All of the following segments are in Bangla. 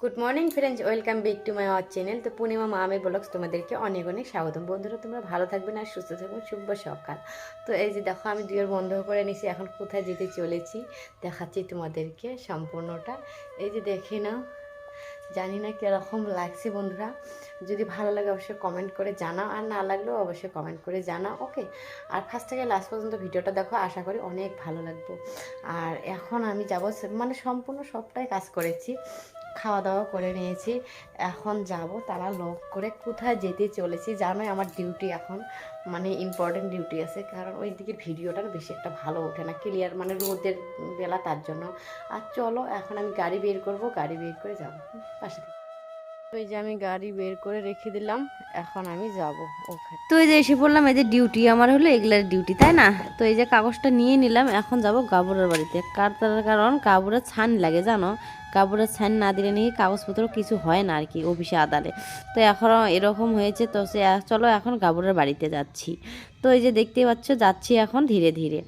Good morning friends welcome back to my our channel তো পূর্ণিমা মামের ব্লগস তোমাদেরকে অনেক অনেক স্বাগতম। বন্ধুরা, তোমরা ভালো থাকবে না সুস্থ থাকবে শুভ সকাল। তো এই যে দেখো, আমি দুয়ের বন্ধ করে নিছি এখন কোথায় যেতে চলেছি দেখাচ্ছি তোমাদেরকে সম্পূর্ণটা। এই যে দেখে নাও। জানি না কীরকম লাগছে বন্ধুরা। যদি ভালো লাগে অবশ্যই কমেন্ট করে জানাও। আর না লাগলেও অবশ্যই কমেন্ট করে জানাও ওকে আর ফার্স্ট থেকে লাস্ট পর্যন্ত ভিডিওটা দেখো, আশা করি অনেক ভালো লাগবে। আর এখন আমি যাব মানে সম্পূর্ণ সবটাই কাজ করেছি। খাওয়া দাওয়া করে নিয়েছি। এখন যাব তারা লক করে কোথায় যেতে চলেছি জানোই আমার ডিউটি এখন। মানে ইম্পর্টেন্ট ডিউটি আছে কারণ ওই দিকের ভিডিওটা বেশি একটা ভালো ওঠে না। ক্লিয়ার মানে রোদের বেলা তার জন্য। আর চলো, এখন আমি গাড়ি বের করব, গাড়ি বের করে যাব। পাশে। তো এই যে আমি গাড়ি বের করে রেখে দিলাম, এখন আমি যাব ওখানে। তো এই যে এসে পড়লাম, এই যে ডিউটি আমার হলো এগুলার ডিউটি তাই না? তো এই যে কাগজটা নিয়ে নিলাম, এখন যাব গাবুরের বাড়িতে। কার তার কারণ গাবুরের ছান লাগে, জানো? গাবুরের ছান না দিলে নাকি কাগজপত্র কিছু হয় না আর কি অফিসে আদালে। তো এখন এরকম হয়েছে, তো সে চলো এখন গাবুরের বাড়িতে যাচ্ছি। তো এই যে দেখতে পাচ্ছ, যাচ্ছি এখন ধীরে ধীরে।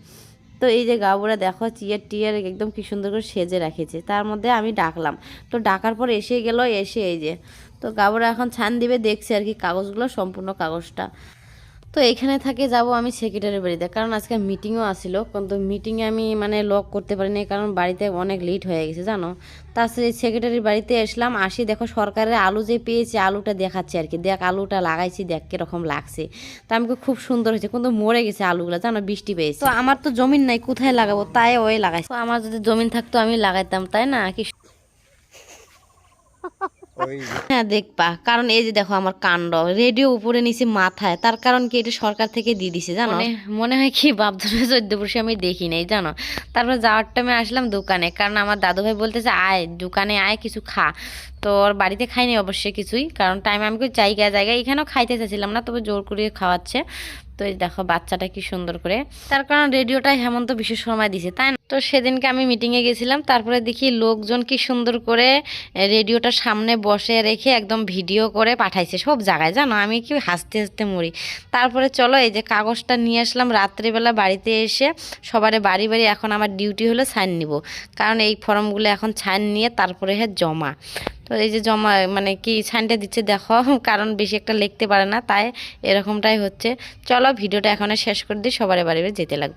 তো এই যে গাবুরা দেখো চিয়ার টিয়ার একদম কি সুন্দর করে সেজে রেখেছে। তার মধ্যে আমি ডাকলাম। তো ডাকার পর এসে গেল, এসে এই যে, তো গাবুরা এখন ছান দিবে, দেখছে আর কি কাগজগুলো, সম্পূর্ণ কাগজটা। তো এখানে থাকে যাব আমি সেক্রেটারির বাড়িতে। কারণ আজকে মিটিংও আসিল, কিন্তু মিটিংয়ে আমি মানে লক করতে পারিনি, কারণ বাড়িতে অনেক লেট হয়ে গেছে, জানো? তাছাড়া সেক্রেটারির বাড়িতে আসলাম, আসি দেখো সরকারের আলু যে পেয়েছি, আলুটা দেখাচ্ছে আর কি। দেখ আলুটা লাগাইছি, দেখ কীরকম লাগছে। তা আমাকে খুব সুন্দর হয়েছে, কিন্তু মরে গেছে আলুগুলো, জানো? বৃষ্টি পেয়েছে। তো আমার তো জমিন নাই, কোথায় লাগাবো? তাই ওই লাগাইছি। আমার যদি জমিন থাকতো, আমি লাগাইতাম, তাই না? কি হ্যাঁ দেখবা। কারণ এই যে দেখো আমার কাণ্ড। রেডিও উপরে নিচে মাথায়। তার কারণ কি এটা সরকার থেকে দিয়ে দিছে জানো? মনে- মনে হয় কি বাপধরে চোদ্দ বসে আমি দেখি নাই জানো? তারপর যাওয়ার টাইমে আসলাম দোকানে। কারণ আমার দাদু ভাই বলতেছে আয় দোকানে আয় কিছু খা। তো ওর বাড়িতে খাইনি অবশ্যই কিছুই। কারণ টাইমে আমি কই জায়গায় জায়গায় এখানেও খাইতে চাইছিলাম না তবে জোর করে খাওয়াচ্ছে। তো এই দেখো বাচ্চাটা কি সুন্দর করে। তার কারণ রেডিওটা হেমন্ত বিশেষ সময় দিছে তাই না? তো সেদিনকে আমি মিটিংয়ে গেছিলাম, তারপরে দেখি লোকজন কি সুন্দর করে রেডিওটার সামনে বসে রেখে একদম ভিডিও করে পাঠাইছে সব জায়গায়, জানো? আমি কি হাসতে হাসতে মরি। তারপরে চলো এই যে কাগজটা নিয়ে আসলাম, রাত্রিবেলা বাড়িতে এসে সবারে বাড়ি বাড়ি এখন আমার ডিউটি হলো সাইন নিব। কারণ এই ফর্মগুলো এখন সাইন নিয়ে তারপরে হ্যাঁ জমা। তো এই যে জমা মানে কি সাইনটা দিচ্ছে দেখো, কারণ বেশি একটা লিখতে পারে না, তাই এরকমটাই হচ্ছে। চলো ভিডিওটা এখানে শেষ করে দিই, সবারে বাড়ি বাড়ি যেতে লাগবে।